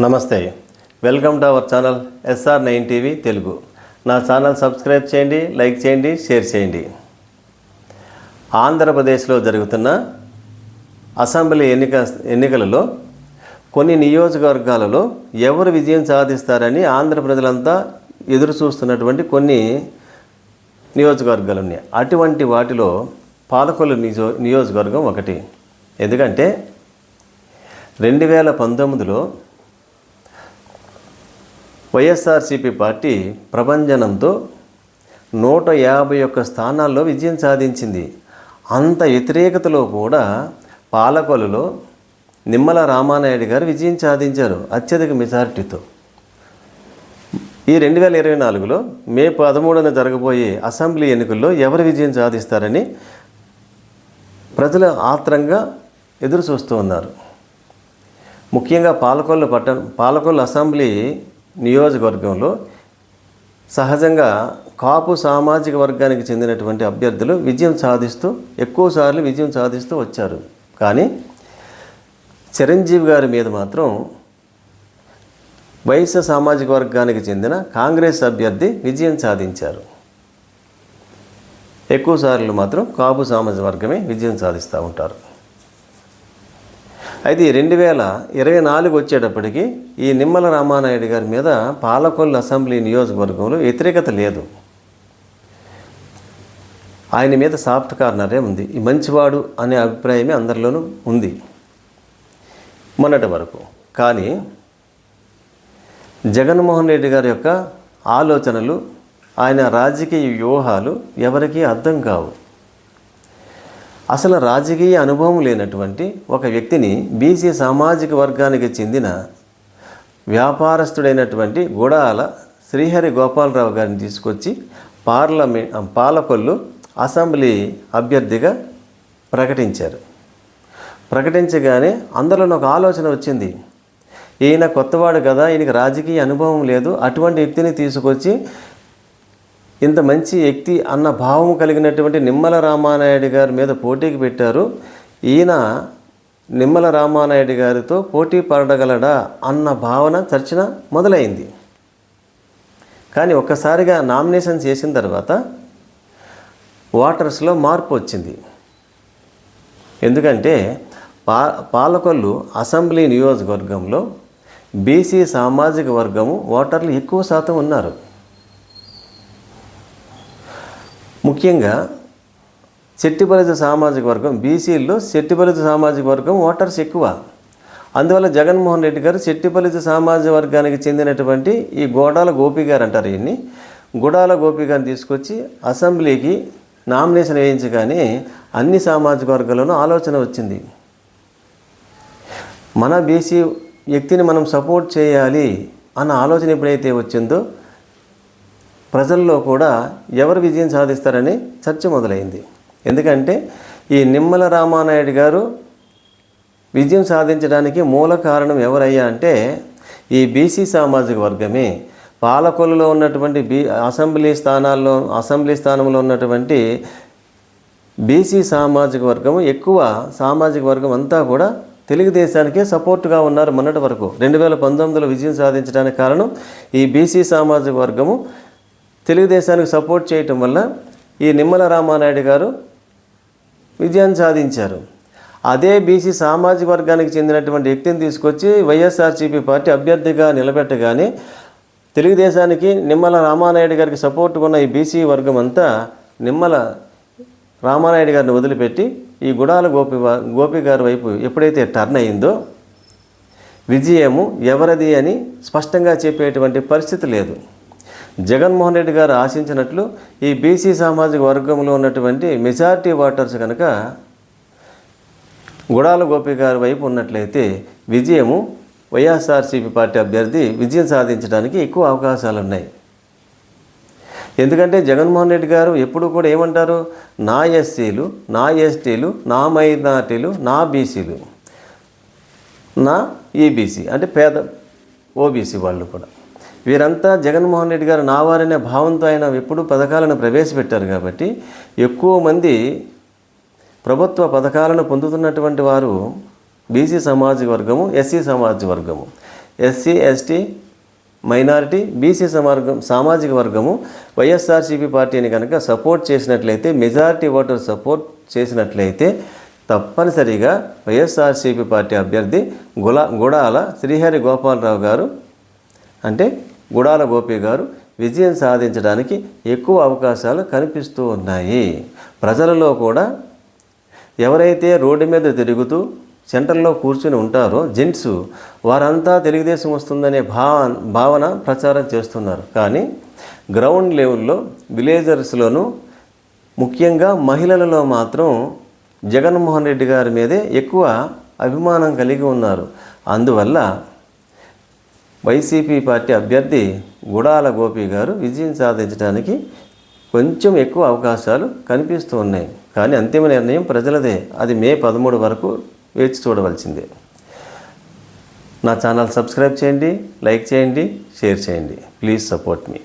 నమస్తే. Welcome to our channel SR nine TV Telugu. నా channel subscribe చేయండి like చేయండి షేర్ చేయండి. ఆంధ్రప్రదేశ్లో జరుగుతున్న అసెంబ్లీ ఎన్నిక ఎన్నికలలో కొన్ని నియోజకవర్గాలలో ఎవరు విజయం సాధిస్తారని ఆంధ్ర ప్రజలంతా ఎదురు చూస్తున్నటువంటి కొన్ని నియోజకవర్గాలు ఉన్నాయి అటువంటి వాటిలో పాలకొల్లు నిజో నియోజకవర్గం ఒకటి. ఎందుకంటే రెండు వేల పంతొమ్మిదిలో వైఎస్ఆర్సీపీ పార్టీ ప్రభంజనంతో నూట యాభై ఒక్క స్థానాల్లో విజయం సాధించింది. అంత వ్యతిరేకతలో కూడా పాలకొలలో నిమ్మల రామానాయుడు గారు విజయం సాధించారు అత్యధిక మెజారిటీతో. ఈ రెండు వేల ఇరవై నాలుగులో మే పదమూడున జరగబోయే అసెంబ్లీ ఎన్నికల్లో ఎవరు విజయం సాధిస్తారని ప్రజలు ఆత్రంగా ఎదురు చూస్తూ ఉన్నారు. ముఖ్యంగా పాలకొల్లు పట్టణ పాలకొల్లు అసెంబ్లీ నియోజకవర్గంలో సహజంగా కాపు సామాజిక వర్గానికి చెందినటువంటి అభ్యర్థులు విజయం సాధిస్తూ ఎక్కువసార్లు విజయం సాధిస్తూ వచ్చారు. కానీ చిరంజీవి గారి మీద మాత్రం వైశ్య సామాజిక వర్గానికి చెందిన కాంగ్రెస్ అభ్యర్థి విజయం సాధించారు. ఎక్కువసార్లు మాత్రం కాపు సామాజిక వర్గమే విజయం సాధిస్తూ ఉంటారు. అయితే ఈ రెండు వేల ఇరవై నాలుగు వచ్చేటప్పటికి ఈ నిమ్మల రామానాయుడు గారి మీద పాలకొల్లు అసెంబ్లీ నియోజకవర్గంలో వ్యతిరేకత లేదు. ఆయన మీద సాఫ్ట్ కార్నరే ఉంది. ఈ మంచివాడు అనే అభిప్రాయమే అందరిలోనూ ఉంది. మొన్నటి వరకు. కానీ జగన్మోహన్ రెడ్డి గారి యొక్క ఆలోచనలు ఆయన రాజకీయ వ్యూహాలు ఎవరికీ అర్థం కావు. అసలు రాజకీయ అనుభవం లేనటువంటి ఒక వ్యక్తిని బీసీ సామాజిక వర్గానికి చెందిన వ్యాపారస్తుడైనటువంటి గుడాల శ్రీహరి గోపాలరావు గారిని తీసుకొచ్చి పార్లమెంట్ పాలకొల్లు అసెంబ్లీ అభ్యర్థిగా ప్రకటించారు. ప్రకటించగానే అందరిలో ఒక ఆలోచన వచ్చింది. ఈయన కొత్తవాడు కదా ఈయనకి రాజకీయ అనుభవం లేదు అటువంటి వ్యక్తిని తీసుకొచ్చి ఇంత మంచి వ్యక్తి అన్న భావం కలిగినటువంటి నిమ్మల రామానాయుడు గారి మీద పోటీకి పెట్టారు. ఈయన నిమ్మల రామానాయుడు గారితో పోటీ పడగలడా అన్న భావన చర్చన మొదలైంది. కానీ ఒక్కసారిగా నామినేషన్ చేసిన తర్వాత వాటర్స్లో మార్పు వచ్చింది. ఎందుకంటే పా పాలకొల్లు అసెంబ్లీ నియోజకవర్గంలో బీసీ సామాజిక వర్గము ఓటర్లు ఎక్కువ శాతం ఉన్నారు. ముఖ్యంగా శెట్టిపల్లిత సామాజిక వర్గం బీసీల్లో శెట్టిపల్లిత సామాజిక వర్గం ఓటర్స్ ఎక్కువ. అందువల్ల జగన్మోహన్ రెడ్డి గారు శెట్టిపల్లిత సామాజిక వర్గానికి చెందినటువంటి ఈ గోడాల గోపి గారు అంటారు ఈయన్ని. గుడాల గోపి గారిని తీసుకొచ్చి అసెంబ్లీకి నామినేషన్ వేయించగానే అన్ని సామాజిక వర్గాల్లోనూ ఆలోచన వచ్చింది. మన బీసీ వ్యక్తిని మనం సపోర్ట్ చేయాలి అన్న ఆలోచన ఎప్పుడైతే వచ్చిందో ప్రజల్లో కూడా ఎవరు విజయం సాధిస్తారని చర్చ మొదలైంది. ఎందుకంటే ఈ నిమ్మల రామానాయుడు గారు విజయం సాధించడానికి మూల కారణం ఎవరయ్యా అంటే ఈ బీసీ సామాజిక వర్గమే. పాలకొల్లులో ఉన్నటువంటి బీ అసెంబ్లీ స్థానాల్లో అసెంబ్లీ స్థానంలో ఉన్నటువంటి బీసీ సామాజిక వర్గము ఎక్కువ సామాజిక వర్గం అంతా కూడా తెలుగుదేశానికే సపోర్ట్గా ఉన్నారు మొన్నటి వరకు. రెండు వేల పంతొమ్మిదిలో విజయం సాధించడానికి కారణం ఈ బీసీ సామాజిక వర్గము తెలుగుదేశానికి సపోర్ట్ చేయటం వల్ల ఈ నిమ్మల రామానాయుడు గారు విజయాన్ని సాధించారు. అదే బీసీ సామాజిక వర్గానికి చెందినటువంటి వ్యక్తిని తీసుకొచ్చి వైఎస్ఆర్సీపీ పార్టీ అభ్యర్థిగా నిలబెట్టగానే తెలుగుదేశానికి నిమ్మల రామానాయుడు గారికి సపోర్ట్ ఉన్న ఈ బీసీ వర్గం అంతా నిమ్మల రామానాయుడు గారిని వదిలిపెట్టి ఈ గుడాల గోపి గోపి గారి వైపు ఎప్పుడైతే టర్న్ అయిందో విజయము ఎవరిది అని స్పష్టంగా చెప్పేటువంటి పరిస్థితి లేదు. జగన్మోహన్ రెడ్డి గారు ఆశించినట్లు ఈ బీసీ సామాజిక వర్గంలో ఉన్నటువంటి మెజారిటీ ఓటర్స్ కనుక గుడాల గోపి గారి వైపు ఉన్నట్లయితే విజయము వైఎస్ఆర్సీపీ పార్టీ అభ్యర్థి విజయం సాధించడానికి ఎక్కువ అవకాశాలు ఉన్నాయి ఎందుకంటే జగన్మోహన్ రెడ్డి గారు ఎప్పుడు కూడా ఏమంటారు? నా ఎస్సీలు నా ఎస్టీలు నా మైనార్టీలు నా బీసీలు నా ఈబీసీ అంటే పేద ఓబీసీ వాళ్ళు కూడా. వీరంతా జగన్మోహన్ రెడ్డి గారు నావారనే భావంతో ఆయన ఎప్పుడు పథకాలను ప్రవేశపెట్టారు కాబట్టి ఎక్కువ మంది ప్రభుత్వ పథకాలను పొందుతున్నటువంటి వారు బీసీ సమాజ వర్గము ఎస్సీ సమాజ వర్గము. ఎస్సీ ఎస్టీ మైనారిటీ బీసీ సమార్గం సామాజిక వర్గము వైఎస్ఆర్సీపీ పార్టీని కనుక సపోర్ట్ చేసినట్లయితే మెజారిటీ ఓటర్ సపోర్ట్ చేసినట్లయితే తప్పనిసరిగా వైఎస్ఆర్సీపీ పార్టీ అభ్యర్థి గులా గుడాల శ్రీహరి గోపాలరావు గారు అంటే గుడాల గోపి గారు విజయం సాధించడానికి ఎక్కువ అవకాశాలు కనిపిస్తూ ఉన్నాయి. ప్రజలలో కూడా ఎవరైతే రోడ్డు మీద తిరుగుతూ సెంటర్లో కూర్చుని ఉంటారో జెంట్స్ వారంతా తెలుగుదేశం వస్తుందనే భావ భావన ప్రచారం చేస్తున్నారు. కానీ గ్రౌండ్ లెవెల్లో విలేజర్స్లోనూ ముఖ్యంగా మహిళలలో మాత్రం జగన్మోహన్ రెడ్డి గారి మీదే ఎక్కువ అభిమానం కలిగి ఉన్నారు. అందువల్ల వైసీపీ పార్టీ అభ్యర్థి గుడాల గోపి గారు విజయం సాధించడానికి కొంచెం ఎక్కువ అవకాశాలు కనిపిస్తూ ఉన్నాయి. కానీ అంతిమ నిర్ణయం ప్రజలదే. అది మే పదమూడు వరకు వేచి చూడవలసిందే. నా ఛానల్ సబ్స్క్రైబ్ చేయండి లైక్ చేయండి షేర్ చేయండి. Please support me.